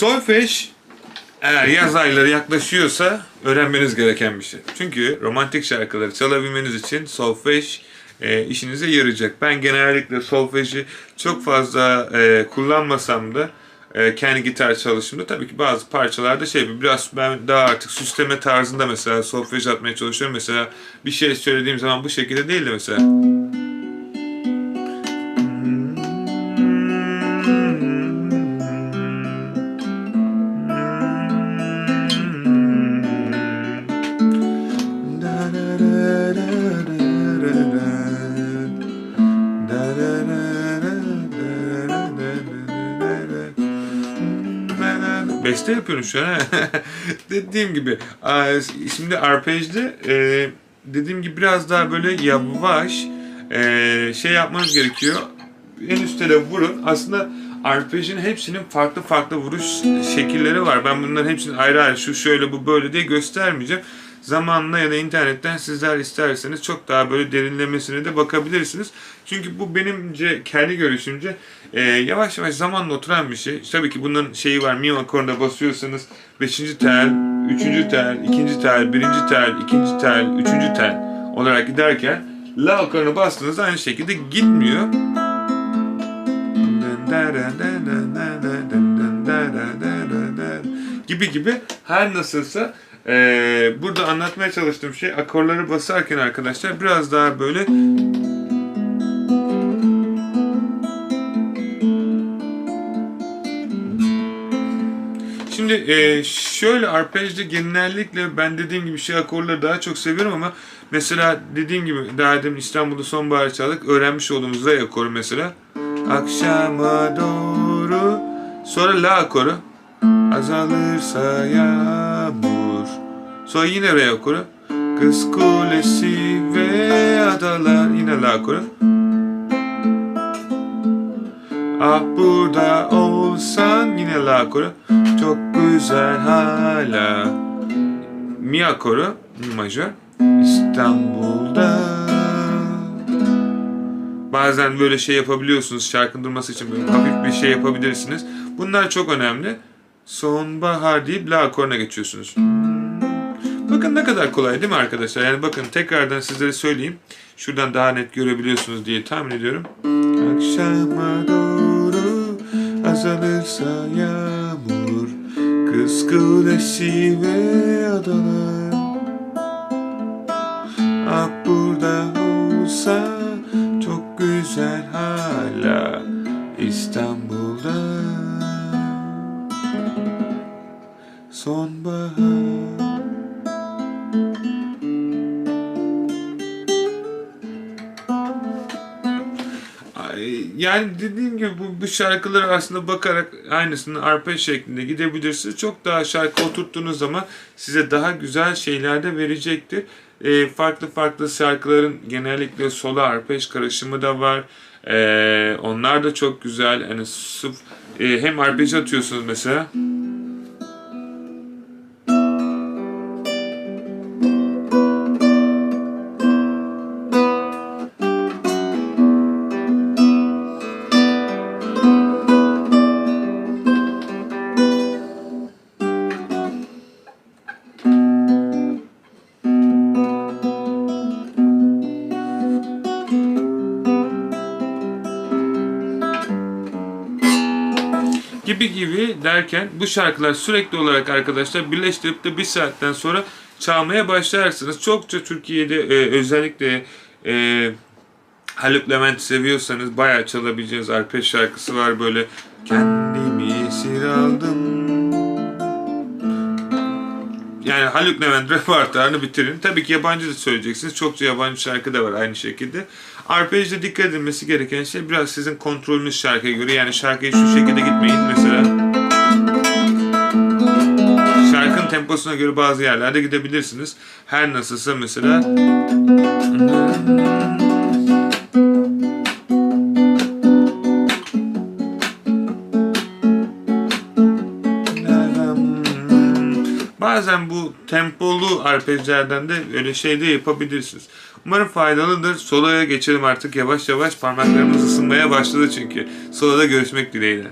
Solfej eğer yaz ayları yaklaşıyorsa öğrenmeniz gereken bir şey. Çünkü romantik şarkıları çalabilmeniz için solfej e, işinize yarayacak. Ben genellikle solfeji çok fazla e, kullanmasam da e, kendi gitar çalışımda tabii ki bazı parçalarda şey biraz ben daha artık süsleme tarzında mesela solfej atmaya çalışıyorum. Mesela bir şey söylediğim zaman bu şekilde değil de mesela Beste yapıyorum şu an. dediğim gibi şimdi arpejde e, dediğim gibi biraz daha böyle yavaş e, şey yapmanız gerekiyor. En üstte de vurun. Aslında arpejin hepsinin farklı farklı vuruş şekilleri var. Ben bunların hepsini ayrı ayrı şu şöyle bu böyle diye göstermeyeceğim. Zamanla ya da internetten sizler isterseniz çok daha böyle derinlemesine de bakabilirsiniz. Çünkü bu benimce kendi görüşümce e, yavaş yavaş zamanla oturan bir şey. Tabii ki bunların şeyi var. Mi akoruna basıyorsanız 5. tel, 3. tel, 2. tel, 1. tel, 2. tel, 3. tel olarak giderken La akoruna bastığınızda aynı şekilde gitmiyor. gibi gibi her nasılsa ee, burada anlatmaya çalıştığım şey akorları basarken arkadaşlar biraz daha böyle Şimdi e, şöyle arpejde genellikle ben dediğim gibi şey akorları daha çok seviyorum ama mesela dediğim gibi daha demin İstanbul'da sonbahar çaldık öğrenmiş olduğumuz re akoru mesela. Akşama doğru sonra la akoru azalırsa yağmur sonra yine re akoru kız kulesi ve adalar yine la akoru Ah burada olsan yine la akoru çok güzel hala. Mi akoru majör. İstanbul'da. Bazen böyle şey yapabiliyorsunuz. Şarkının durması için böyle hafif bir şey yapabilirsiniz. Bunlar çok önemli. Sonbahar deyip la akoruna geçiyorsunuz. Bakın ne kadar kolay değil mi arkadaşlar? Yani bakın tekrardan sizlere söyleyeyim. Şuradan daha net görebiliyorsunuz diye tahmin ediyorum. Akşama doğru azalırsa yağmur Kız kulesi ve adalar Ah burada olsa çok güzel hala İstanbul'da Sonbahar Yani dediğim gibi bu, bu şarkıları aslında bakarak aynısını arpej şeklinde gidebilirsiniz. Çok daha şarkı oturttuğunuz zaman size daha güzel şeyler de verecektir. Ee, farklı farklı şarkıların genellikle solo arpej karışımı da var. Ee, onlar da çok güzel. Yani sırf, e, hem arpej atıyorsunuz mesela. Gibi gibi derken bu şarkılar sürekli olarak arkadaşlar birleştirip de bir saatten sonra çalmaya başlarsınız. Çokça Türkiye'de e, özellikle e, Haluk Levent seviyorsanız bayağı çalabileceğiniz arpej şarkısı var böyle kendimi esir aldım yani Haluk Levent repertuarını bitirin. Tabii ki yabancı da söyleyeceksiniz. Çokça yabancı şarkı da var aynı şekilde. Arpejde dikkat edilmesi gereken şey biraz sizin kontrolünüz şarkıya göre. Yani şarkıya şu şekilde gitmeyin mesela. Şarkının temposuna göre bazı yerlerde gidebilirsiniz. Her nasılsa mesela Bazen bu tempolu arpejlerden de öyle şey de yapabilirsiniz. Umarım faydalıdır. Solo'ya geçelim artık yavaş yavaş. Parmaklarımız ısınmaya başladı çünkü. Solo'da görüşmek dileğiyle.